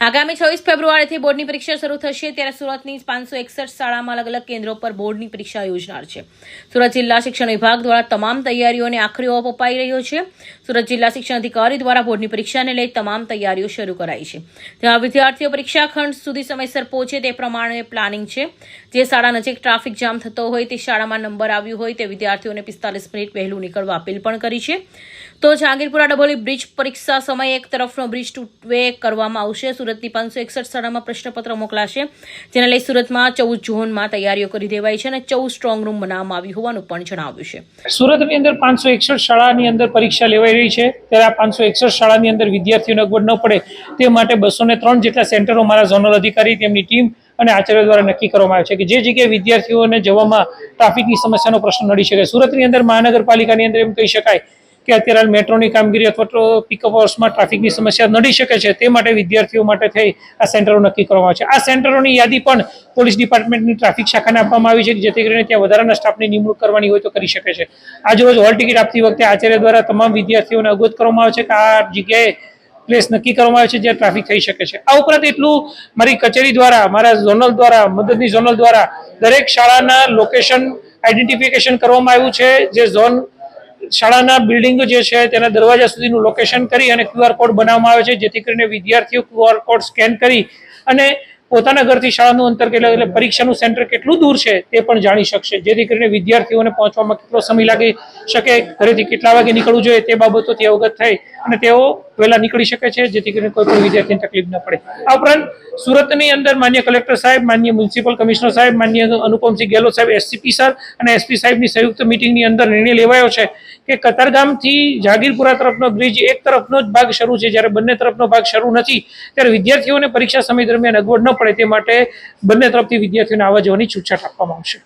આગામી છવ્વીસ ફેબ્રુઆરીથી બોર્ડની પરીક્ષા શરૂ થશે, ત્યારે સુરતની પાંચસો એકસઠ શાળામાં અલગ અલગ કેન્દ્રો પર બોર્ડની પરીક્ષા યોજનાર છે. સુરત જિલ્લા શિક્ષણ વિભાગ દ્વારા તમામ તૈયારીઓને આખરી ઓપ અપાઈ રહ્યો છે. સુરત જિલ્લા શિક્ષણ અધિકારી દ્વારા બોર્ડની પરીક્ષાને લઈ તમામ તૈયારીઓ શરૂ કરાઈ છે. ત્યાં વિદ્યાર્થીઓ પરીક્ષા ખંડ સુધી સમયસર પહોંચે તે પ્રમાણે પ્લાનિંગ છે. જે શાળા નજીક ટ્રાફિક જામ થતો હોય તે શાળામાં નંબર આવ્યું હોય તે વિદ્યાર્થીઓને પિસ્તાલીસ મિનિટ વહેલું નીકળવા અપીલ પણ કરી છે. તો જહાંગીરપુરા ડભોલી બ્રિજ પરીક્ષા સમયે એક તરફનો બ્રિજ ટૂટવે કરવામાં આવશે. સુરતની પાંચસો એકસઠ શાળામાં પ્રશ્નપત્ર મોકલાશે. જેને લઈ સુરતમાં ચૌદ ઝોનમાં તૈયારીઓ કરી દેવાઈ છે અને ચૌદ સ્ટ્રોંગ રૂમ બનાવવામાં આવી હોવાનું પણ જણાવ્યું છે. સુરતની અંદર પાંચસો એકસઠ શાળાની અંદર પરીક્ષા લેવાઈ રહી છે. ત્યારે આ પાંચસો એકસઠ શાળાની અંદર વિદ્યાર્થીઓને અગવડ ન પડે તે માટે બસો ને ત્રણ જેટલા સેન્ટરો મારા ઝોનલ અધિકારી, તેમની ટીમ અને આચાર્ય દ્વારા નક્કી કરવામાં આવે છે કે જે જગ્યાએ વિદ્યાર્થીઓને જવામાં ટ્રાફિકની સમસ્યાનો પ્રશ્ન નડી શકે. સુરતની અંદર મહાનગરપાલિકાની અંદર એમ કહી શકાય કે અત્યારે મેટ્રોની કામગીરી અથવા તો પિકઅપ અવર્સમાં ટ્રાફિકની સમસ્યા નડી શકે છે તે માટે વિદ્યાર્થીઓ માટે થઈ આ સેન્ટરો નક્કી કરવામાં આવે છે. આ સેન્ટરોની યાદી પણ પોલીસ ડિપાર્ટમેન્ટની ટ્રાફિક શાખાને આપવામાં આવી છે જેથી કરીને ત્યાં વધારાના સ્ટાફની નિમણૂક કરવાની હોય તો કરી શકે છે. આજરોજ હોલ ટિકિટ આપતી વખતે આચાર્ય દ્વારા તમામ વિદ્યાર્થીઓને અવગત કરવામાં આવે છે કે આ જગ્યાએ પ્લેસ નક્કી કરવામાં આવે છે જ્યાં ટ્રાફિક થઈ શકે છે. આ ઉપરાંત એટલું મારી કચેરી દ્વારા, મારા ઝોનલ દ્વારા, મદદની ઝોનલ દ્વારા દરેક શાળાના લોકેશન આઈડેન્ટિફિકેશન કરવામાં આવ્યું છે જે ઝોન શાળાના બિલ્ડિંગ જે છે તેના દરવાજા સુધીનું લોકેશન કરી અને ક્યુઆર કોડ બનાવવામાં આવે છે, જેથી કરીને વિદ્યાર્થીઓ ક્યુઆર કોડ સ્કેન કરી અને પોતાના ઘરથી શાળાનું અંતર કેટલું, એટલે પરીક્ષાનું સેન્ટર કેટલું દૂર છે તે પણ જાણી શકશે. જેથી કરીને વિદ્યાર્થીઓને પહોંચવામાં કેટલો સમય લાગી શકે, ઘરેથી કેટલા વાગે નીકળવું જોઈએ તે બાબતોથી અવગત થઈ અને તેઓ વહેલા નીકળી શકે છે, જેથી કરીને કોઈ પણ વિદ્યાર્થીને તકલીફ ન પડે. આ ઉપરાંત સુરતની અંદર માન્ય કલેક્ટર સાહેબ, માન્ય મ્યુનિસિપલ કમિશનર સાહેબ, માન્ય અનુપમસિંહ ગેહલોત સાહેબ, એસસીપી સર અને એસપી સાહેબની સંયુક્ત મિટિંગની અંદર નિર્ણય લેવાયો છે કે કતારગામથી જાગીરપુરા તરફનો બ્રિજ એક તરફનો જ ભાગ શરૂ છે. જ્યારે બંને તરફનો ભાગ શરૂ નથી, ત્યારે વિદ્યાર્થીઓને પરીક્ષા સમય દરમિયાન અગવડ ન પડે તે માટે બંને તરફથી વિદ્યાર્થીઓને આવવા જવાની છૂટછાટ આપવામાં આવશે.